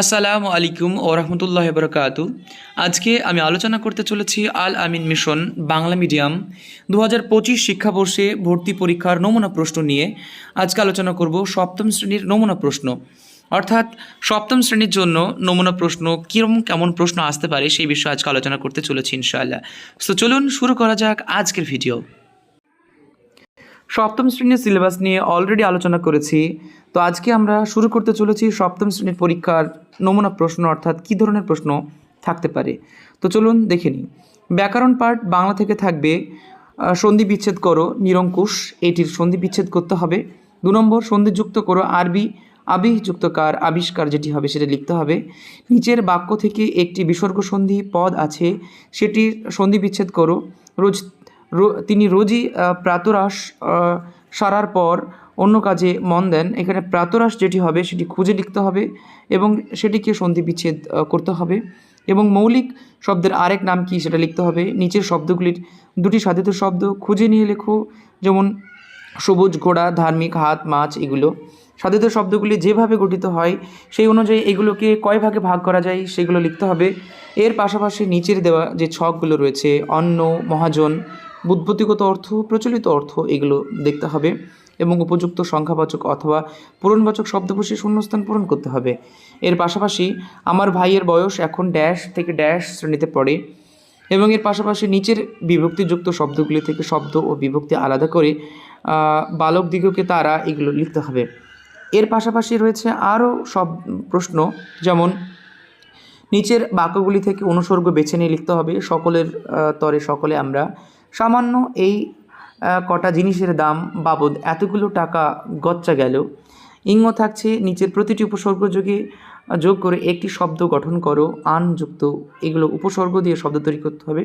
আসসালামু আলাইকুম ও রহমতুল্লাহ বরকাত আজকে আমি আলোচনা করতে চলেছি আল আমিন মিশন বাংলা মিডিয়াম দু হাজার পঁচিশ শিক্ষাবর্ষে ভর্তি পরীক্ষার নমুনা প্রশ্ন নিয়ে। আজকে আলোচনা করব সপ্তম শ্রেণির নমুনা প্রশ্ন। অর্থাৎ সপ্তম শ্রেণির জন্য নমুনা প্রশ্ন কীরকম কেমন প্রশ্ন আসতে পারে সেই বিষয়ে আজকে আলোচনা করতে চলেছি ইনশাআল্লাহ। তো চলুন শুরু করা যাক আজকের ভিডিও। সপ্তম শ্রেণির সিলেবাস নিয়ে অলরেডি আলোচনা করেছি। তো আজকে আমরা শুরু করতে চলেছি সপ্তম শ্রেণির পরীক্ষার নমুনা প্রশ্ন, অর্থাৎ কী ধরনের প্রশ্ন থাকতে পারে। তো চলুন দেখে নিই। ব্যাকরণ পার্ট বাংলা থেকে থাকবে সন্ধি বিচ্ছেদ করো, নিরঙ্কুশ, এটির সন্ধি বিচ্ছেদ করতে হবে। দু নম্বর, সন্ধি যুক্ত করো, আরবি আবিহ যুক্তকার আবিষ্কার যেটি হবে সেটা লিখতে হবে। নিচের বাক্য থেকে একটি বিসর্গ সন্ধি পদ আছে, সেটির সন্ধি বিচ্ছেদ করো। রোজ তিনি রোজই আহ, প্রাতরাশ সারার পর অন্য কাজে মন দেন। এখানে প্রাতরাশ যেটি হবে সেটি খুঁজে লিখতে হবে এবং সেটিকে সন্ধি বিচ্ছেদ করতে হবে এবং মৌলিক শব্দের আরেক নাম কি সেটা লিখতে হবে। নিচের শব্দগুলির দুটি সাধিত শব্দ খুঁজে নিয়ে লেখো যেমন সবুজ ঘোড়া ধার্মিক হাত মাছ এগুলো। সাধিত শব্দগুলি যেভাবে গঠিত হয় সেই অনুযায়ী এগুলোকে কয় ভাগে ভাগ করা যায় সেগুলো লিখতে হবে। এর পাশাপাশি নিচের দেওয়া যে ছকগুলো রয়েছে অন্ন মহাজন বুদ্বুতিগত অর্থ, প্রচলিত অর্থ এগুলো দেখতে হবে এবং উপযুক্ত সংখ্যাবাচক অথবা পূরণবাচক শব্দ বসে শূন্যস্থান পূরণ করতে হবে। এর পাশাপাশি আমার ভাইয়ের বয়স এখন ড্যাশ থেকে ড্যাশ শ্রেণীতে পড়ে এবং এর পাশাপাশি নিচের বিভক্তিযুক্ত শব্দগুলি থেকে শব্দ ও বিভক্তি আলাদা করে বালক দিগকে তারা এগুলো লিখতে হবে। এর পাশাপাশি রয়েছে আরও সব প্রশ্ন, যেমন নিচের বাক্যগুলি থেকে অনুসর্গ বেছে নিয়ে লিখতে হবে, সকলের তরে সকলে আমরা সামান্য এই কটা জিনিসের দাম বাবদ এতগুলো টাকা গচ্চা গেল। ইঙ্গ থাকছে নিচের প্রতিটি উপসর্গ যোগে, যোগ করে একটি শব্দ গঠন করো, আন যুক্ত। এগুলো উপসর্গ দিয়ে শব্দ তৈরি করতে হবে।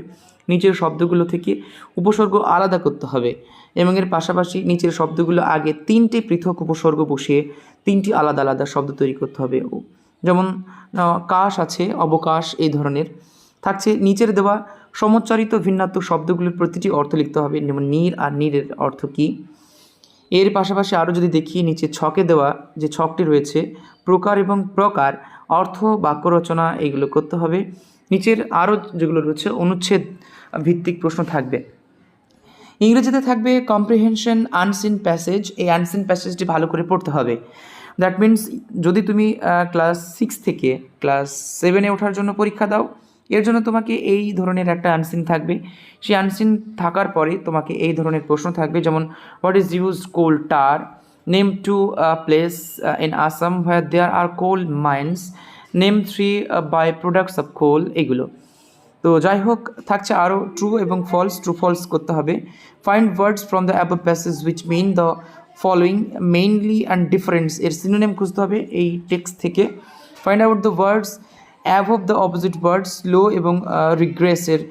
নিচের শব্দগুলো থেকে উপসর্গ আলাদা করতে হবে এবং এর পাশাপাশি নিচের শব্দগুলো আগে তিনটি পৃথক উপসর্গ বসিয়ে তিনটি আলাদা আলাদা শব্দ তৈরি করতে হবে। যেমন কাশ আছে, অবকাশ এই ধরনের। থাকছে নিচের দেওয়া সমচ্চারিত ভিন্নাত্মক শব্দগুলির প্রতিটি অর্থ লিখতে হবে, যেমন নীর আর নীরের অর্থ কী? এর পাশাপাশি আরও যদি দেখি নিচে ছকে দেওয়া যে ছকটি রয়েছে, প্রকার এবং প্রকার অর্থ, বাক্য রচনা এগুলো করতে হবে। নিচের আরও যেগুলো রয়েছে, অনুচ্ছেদ ভিত্তিক প্রশ্ন থাকবে। ইংরেজিতে থাকবে কম্প্রিহেনশন আনসিন প্যাসেজ এই আনসিন প্যাসেজটি ভালো করে পড়তে হবে। দ্যাট মিন্স যদি তুমি ক্লাস সিক্স থেকে ক্লাস সেভেনে ওঠার জন্য পরীক্ষা দাও এর জন্য তোমাকে এই ধরনের একটা আনসিন থাকবে। সেই আনসিন থাকার পরে তোমাকে এই ধরনের প্রশ্ন থাকবে, যেমন what is use coal tar name two place in Assam where there are coal mines name three by products of coal এগুলো। তো যাই হোক, থাকছে আরও ট্রু এবং ফলস ট্রু ফলস করতে হবে। Find words from the above passage which mean the following mainly and difference এর সিনোনেম খুঁজতে হবে এই টেক্সট থেকে। Find out the words above the opposite words, low এবং রিগ্রেসের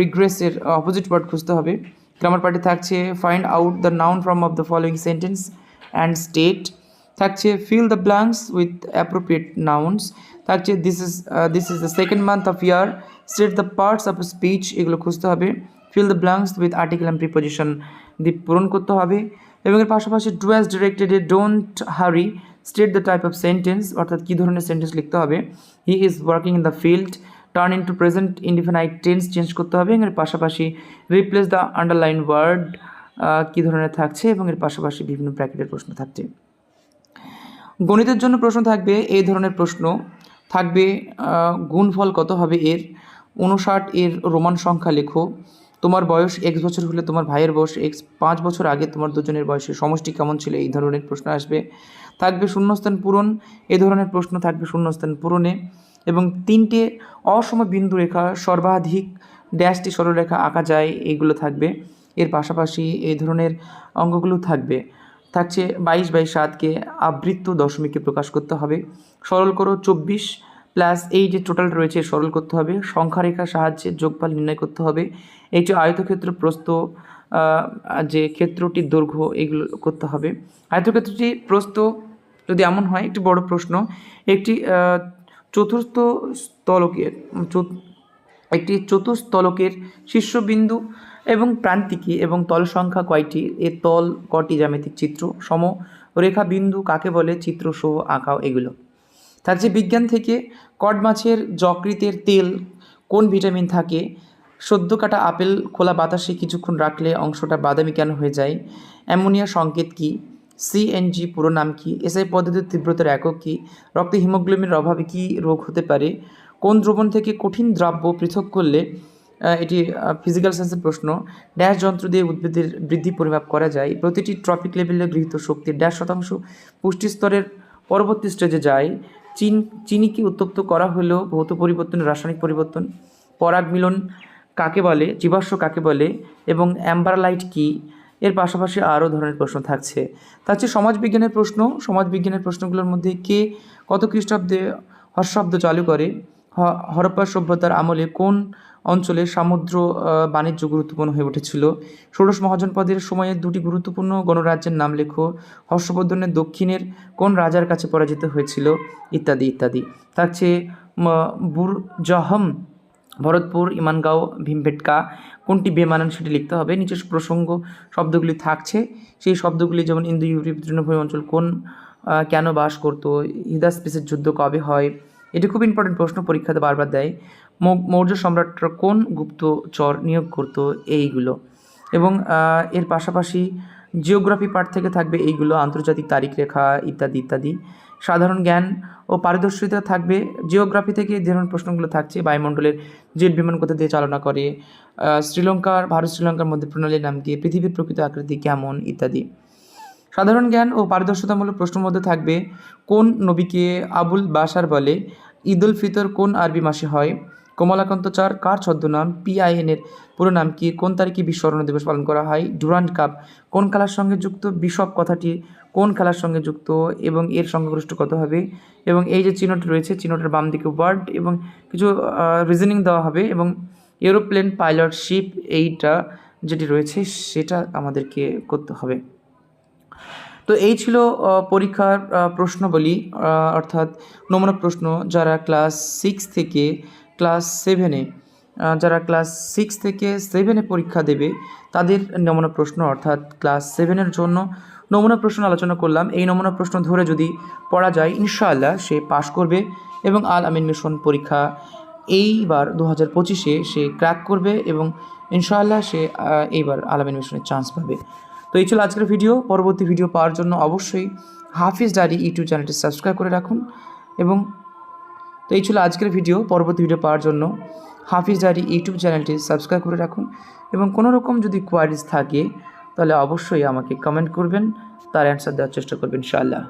রিগ্রেসের অপোজিট ওয়ার্ড খুঁজতে হবে। গ্রামার পার্টি থাকছে, find out the noun from of the following sentence and state. থাকছে, fill the blanks with appropriate nouns. থাকছে, this is this is the second month of year. State the parts of speech, এগুলো খুঁজতে হবে। Fill the blanks with article and preposition দিয়ে পূরণ করতে হবে। এবং এর পাশাপাশি do as directed a, don't hurry state the type of sentence অর্থাৎ কী ধরনের সেন্টেন্স লিখতে হবে? He is working in the field turn in to present indefinite tense change করতে হবে এবং এর পাশাপাশি রিপ্লেস দ্য আন্ডারলাইন ওয়ার্ড কী ধরনের থাকছে এবং এর পাশাপাশি বিভিন্ন ব্র্যাকেটের প্রশ্ন থাকছে। গণিতের জন্য প্রশ্ন থাকবে এই ধরনের প্রশ্ন। থাকবে গুণফল কত হবে এর? উনষাট এর রোমান সংখ্যা লেখো। তোমার বয়স এক্স বছর হলে তোমার ভাইয়ের বয়স এক্স পাঁচ বছর আগে তোমার দুজনের বয়সের সমষ্টি কেমন ছিল? এই ধরনের প্রশ্ন আসবে। থাকবে শূন্যস্থান পূরণ, এ ধরনের প্রশ্ন থাকবে শূন্যস্থান পূরণে। এবং তিনটে অসম বিন্দু রেখা, সর্বাধিক ড্যাশটি সরলরেখা আঁকা যায় এইগুলো থাকবে। এর পাশাপাশি এই ধরনের অঙ্গগুলো থাকবে। থাকছে বাইশ বাই সাতকে আবৃত্ত দশমিকে প্রকাশ করতে হবে। সরল করো চব্বিশ প্লাস এই যে টোটাল রয়েছে, সরল করতে হবে। সংখ্যারেখার সাহায্যে যোগফল নির্ণয় করতে হবে। এই যে আয়তক্ষেত্র প্রস্থ যে ক্ষেত্রটির দৈর্ঘ্য, এগুলো করতে হবে। আয়তক্ষেত্রটি প্রস্থ যদি এমন হয়, একটি বড় প্রশ্ন, একটি চতুর্থ স্থলকের একটি চতুস্তলকের শীর্ষবিন্দু এবং প্রান্তিকী এবং তল সংখ্যা কয়টি? এর তল, কটি জ্যামিতিক চিত্র? সম, রেখা বিন্দু কাকে বলে? চিত্র, সহ, আঁকাও এগুলো। তার থাকছে বিজ্ঞান থেকে কড মাছের যকৃতের তেল কোন ভিটামিন থাকে? সদ্য কাটা আপেল খোলা বাতাসে কিছুক্ষণ রাখলে অংশটা বাদামি কেন হয়ে যায়? অ্যামোনিয়া সংকেত কী? সিএনজি পুরো নাম কি? এসআই পদ্ধতির তীব্রতার একক কী? রক্তে হিমোগ্লোবিনের অভাবে কী রোগ হতে পারে? কোন দ্রবণ থেকে কঠিন দ্রব্য পৃথক করলে এটি ফিজিক্যাল সায়েন্সের প্রশ্ন। ড্যাশ যন্ত্র দিয়ে উদ্ভিদের বৃদ্ধি পরিমাপ করা যায়। প্রতিটি ট্রপিক লেভেলে গৃহীত শক্তির ড্যাশ শতাংশ পুষ্টি স্তরের পরবর্তী স্টেজে যায়। চিন, চিনিকে উত্তপ্ত করা হলেও ভৌত পরিবর্তন, রাসায়নিক পরিবর্তন পরাগ মিলন কাকে বলে, জীবাশ্ম কাকে বলে, এবং অ্যাম্বারলাইট কি? এর পাশাপাশি আরও ধরনের প্রশ্ন থাকছে। তা হচ্ছে সমাজবিজ্ঞানের প্রশ্ন সমাজবিজ্ঞানের প্রশ্নগুলোর মধ্যে কে কত খ্রিস্টাব্দে হর্ষাব্দ চালু করে? হরপ্পা সভ্যতার আমলে কোন অঞ্চলে সমুদ্র বাণিজ্য গুরুত্বপূর্ণ হয়ে উঠেছিল? ষোড়শ মহাজনপদের সময়ে দুটি গুরুত্বপূর্ণ গণরাজ্যের নাম লেখো। হর্ষবর্ধনের দক্ষিণের কোন রাজার কাছে পরাজিত হয়েছিল? ইত্যাদি ইত্যাদি। থাকছে বুরজাহম ভরতপুর, ইমানগাঁও ভীমবেটকা কোনটি বেমানান সেটি লিখতে হবে। নিচের প্রসঙ্গ শব্দগুলি থাকছে। সেই শব্দগুলি যেমন ইন্দো ইউরোপ তৃণভূমি অঞ্চল কোন কেন বাস করতো হিদাসপিসের যুদ্ধ কবে হয়, এটি খুব ইম্পর্টেন্ট প্রশ্ন পরীক্ষাতে বারবার দেয়। মৌর্য সম্রাটরা কোন গুপ্তচর নিয়োগ করতো, এইগুলো। এবং এর পাশাপাশি জিওগ্রাফি পার্ট থেকে থাকবে এইগুলো, আন্তর্জাতিক তারিখ রেখা ইত্যাদি ইত্যাদি। সাধারণ জ্ঞান ও পারদর্শিতা থাকবে। জিওগ্রাফি থেকে যে ধরনের প্রশ্নগুলো থাকছে, বায়ুমণ্ডলের জেট বিমান কোথা দিয়ে চালনা করে শ্রীলঙ্কার, ভারত শ্রীলঙ্কার মধ্যে প্রণালীর নাম কি, পৃথিবীর প্রকৃত আকৃতি কেমন, ইত্যাদি। সাধারণ জ্ঞান ও পারদর্শিতামূলক প্রশ্নের মধ্যে থাকবে, কোন নবীকে আবুল বাসার বলে, ঈদ উল ফিতর কোন আরবি মাসে হয়, কমলাকান্ত চার, কার ছদ্মনাম পিআইএনের পুরো নাম কি, কোন তারিখে বিশ্ব অরণ্য দিবস পালন করা হয়, ডুরান্ড কাপ কোন খেলার সঙ্গে যুক্ত, বিশপ কথাটি কোন খেলার সঙ্গে যুক্ত এবং এর সংখ্যাগরিষ্ঠ কত হবে? এবং এই যে চিহ্নটি রয়েছে, চিহ্নটার বাম দিকে ওয়ার্ড এবং কিছু রিজনিং দেওয়া হবে এবং এরোপ্লেন পাইলট শিপ এইটা যেটি রয়েছে সেটা আমাদেরকে করতে হবে। তো এই ছিল পরীক্ষার প্রশ্নাবলী অর্থাৎ নমুনা প্রশ্ন যারা ক্লাস সিক্স থেকে ক্লাস সেভেনে যারা ক্লাস সিক্স থেকে সেভেনে পরীক্ষা দেবে তাদের নমুনা প্রশ্ন অর্থাৎ ক্লাস সেভেনের জন্য নমুনা প্রশ্ন আলোচনা করলাম। এই নমুনা প্রশ্ন ধরে যদি পড়া যায়, ইনশাআল্লাহ সে পাশ করবে এবং আল আমিন মিশন পরীক্ষা এইবার দু হাজার পঁচিশে সে ক্র্যাক করবে এবং ইনশাআল্লাহ সে এইবার আল আমিন মিশনের চান্স পাবে। তো এই ছিল আজকের ভিডিও। পরবর্তী ভিডিও পাওয়ার জন্য অবশ্যই হাফিজ ডায়েরি ইউটিউব চ্যানেলটি সাবস্ক্রাইব করে রাখুন এবং তো এই ছিল আজকের ভিডিও। পরবর্তী ভিডিও পাওয়ার জন্য হাফিজ ডায়েরি ইউটিউব চ্যানেলটি সাবস্ক্রাইব করে রাখুন এবং কোনো রকম যদি কোয়ারিজ থাকে তাহলে অবশ্যই আমাকে কমেন্ট করবেন তার অ্যান্সার দেওয়ার চেষ্টা করবেন ইনশাআল্লাহ।